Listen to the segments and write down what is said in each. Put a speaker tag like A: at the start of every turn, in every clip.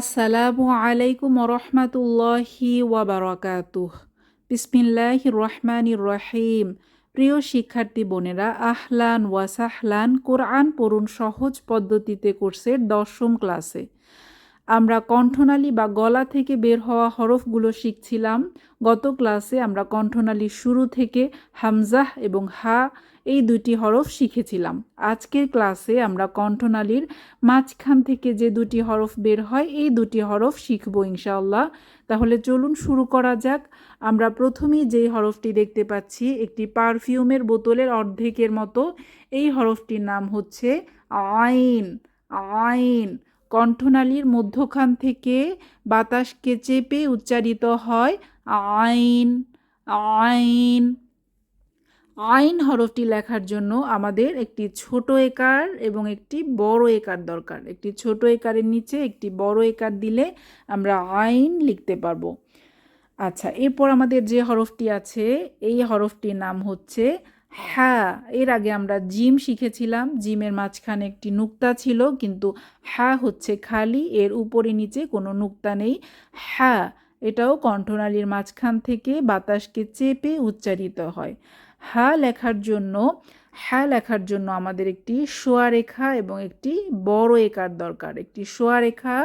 A: আসসালামু আলাইকুম রহমাতুল্লাহি ওয়াবারাকাতুহ। বিসমিল্লাহ রহমানির রহিম প্রিয় শিক্ষার্থী বোনেরা, আহলান ওয়াসাহলান কোরআন পড়ুন সহজ পদ্ধতিতে কোর্সের দশম ক্লাসে। আমরা কণ্ঠনালী বা গলা থেকে বের হওয়া হরফগুলো শিখছিলাম। গত ক্লাসে আমরা কণ্ঠনালীর শুরু থেকে হামজাহ এবং হা এই দুটি হরফ শিখেছিলাম। আজকের ক্লাসে আমরা কণ্ঠনালীর মাঝখান থেকে যে দুটি হরফ বের হয়, এই দুটি হরফ শিখব ইনশাআল্লাহ। তাহলে চলুন শুরু করা যাক। আমরা প্রথমেই যে হরফটি দেখতে পাচ্ছি, একটি পারফিউমের বোতলের অর্ধেকের মতো। এই হরফটির নাম হচ্ছে আইন। আইন। কণ্ঠনালীর মধ্যখান থেকে বাতাসকে চেপে উচ্চারিত হয় আইন আইন। আইন হরফটি লেখার জন্য আমাদের একটি ছোট একার এবং একটি বড় একার দরকার। একটি ছোট একারের নিচে একটি বড় একার দিলে আমরা আইন লিখতে পারব। আচ্ছা এরপর আমাদের যে হরফটি আছে, এই হরফটির নাম হচ্ছে হ্যাঁ এর আগে আমরা জিম শিখেছিলাম। জিমের মাঝখানে একটি নুক্তা ছিল, কিন্তু হ্যাঁ হচ্ছে খালি, এর উপরে নিচে কোনো নুক্তা নেই। হ্যাঁ এটাও কণ্ঠনালীর মাঝখান থেকে বাতাসকে চেপে উচ্চারিত হয়। হা লেখার জন্য হ্যাঁ লেখার জন্য আমাদের একটি শোয়া রেখা এবং একটি বড় একার দরকার। একটি শোয়া রেখা,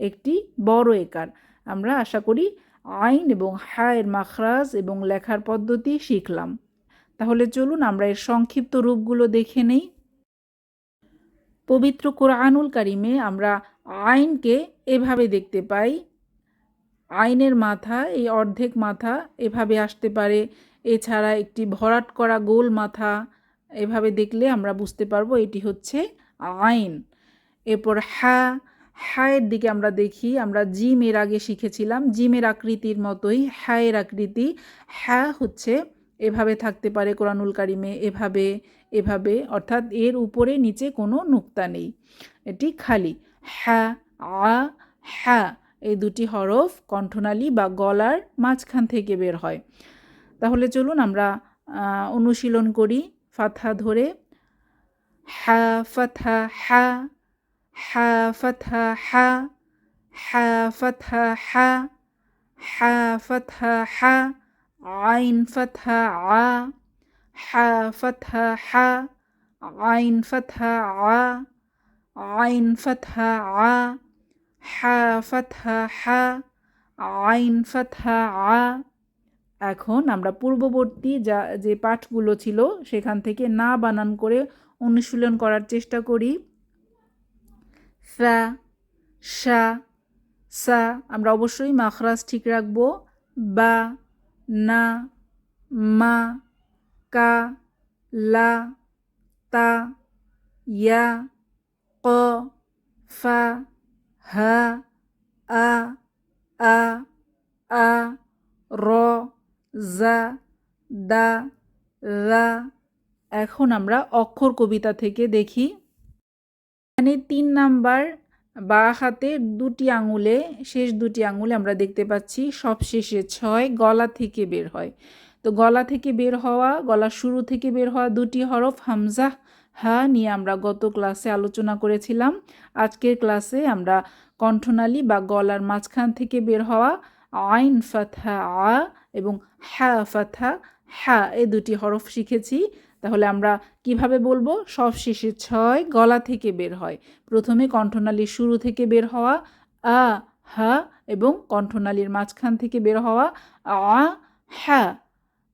A: একটি বড় একার। আমরা আশা করি আইন এবং হ্যাঁ এর মাখরাজ এবং লেখার পদ্ধতি শিখলাম। তাহলে চলুন আমরা এর সংক্ষিপ্ত রূপগুলো দেখে নেই। পবিত্র কোরআনুল কারিমে আমরা আইনকে এভাবে দেখতে পাই। আইনের মাথা, এই অর্ধেক মাথা এভাবে আসতে পারে। এছাড়া একটি ভরাট করা গোল মাথা এভাবে দেখলে আমরা বুঝতে পারব এটি হচ্ছে আইন। এরপর হ্যা হ্যায়ের দিকে আমরা দেখি, আমরা জিমের আগে শিখেছিলাম, জিমের আকৃতির মতোই হ্যায়ের আকৃতি হ্যাঁ হচ্ছে এভাবে থাকতে পারে কোরআনুল কারিমে, এভাবে এভাবে, অর্থাৎ এর উপরে নিচে কোনো নুক্তা নেই। এটি খালি। হ্যাঁ আ হ্যাঁ এই দুটি হরফ কণ্ঠনালী বা গলার মাঝখান থেকে বের হয়। তাহলে চলুন আমরা অনুশীলন করি ফাথা ধরে। হা ফাথা হা হা ফাথা হা হা ফাথা হা হা ফাথা হা আইন ফাথা আ, হা ফাথা হা, আইন ফাথা আ, আইন ফাথা আ, হা ফাথা হা, আইন ফাথা আ। এখন আমরা পূর্ববর্তী যা, যে পাঠগুলো ছিল সেখান থেকে না বানান করে অনুশীলন করার চেষ্টা করি। ফা, সা সা, আমরা অবশ্যই মাখরাজ ঠিক রাখব। বা না, মা, কা, লা, তা, ইয়া, ক, ফা, হা, আ আ আ, র, জা, দা, রা। এখন আমরা অক্ষর কবিতা থেকে দেখি। এখানে তিন নাম্বার বা হাতের দুটি আঙুলে, শেষ দুটি আঙুলে আমরা দেখতে পাচ্ছি সব শেষে ছয় গলা থেকে বের হয়। তো গলা থেকে বের হওয়া, গলা শুরু থেকে বের হওয়া দুটি হরফ, হামজা, হা নিয়ে আমরা গত ক্লাসে আলোচনা করেছিলাম। আজকের ক্লাসে আমরা কণ্ঠনালী বা গলার মাঝখান থেকে বের হওয়া, আইন ফাথা আ এবং হ্যা ফাথা হ্যা এই দুটি হরফ শিখেছি। তাহলে আমরা কীভাবে বলব? সব শেষে ছয় গলা থেকে বের হয়। প্রথমে কণ্ঠনালীর শুরু থেকে বের হওয়া, আ, হা এবং কণ্ঠনালীর মাঝখান থেকে বের হওয়া, আ হ্যাঁ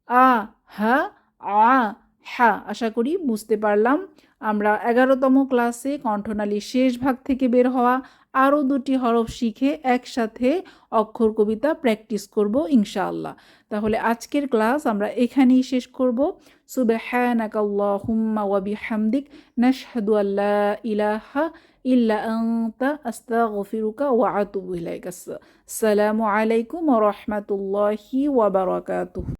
A: আ হ্যাঁ আ হ্যাঁ আশা করি বুঝতে পারলাম। আমরা এগারোতম ক্লাসে কণ্ঠনালীর শেষ ভাগ থেকে বের হওয়া আরও দুটি হরফ শিখে একসাথে অক্ষর কবিতা প্র্যাকটিস করব ইনশাআল্লাহ। তাহলে আজকের ক্লাস আমরা এখানেই শেষ করব। সুবহানাকাল্লাহুম্মা ওয়া বিহামদিক, নাশহাদু আল্লা ইলাহা ইল্লা আনতা, আস্তাগফিরুকা ওয়া আতুবু ইলাইক। আসসালামু আলাইকুম ওয়া রাহমাতুল্লাহি ওয়া বারাকাতুহু।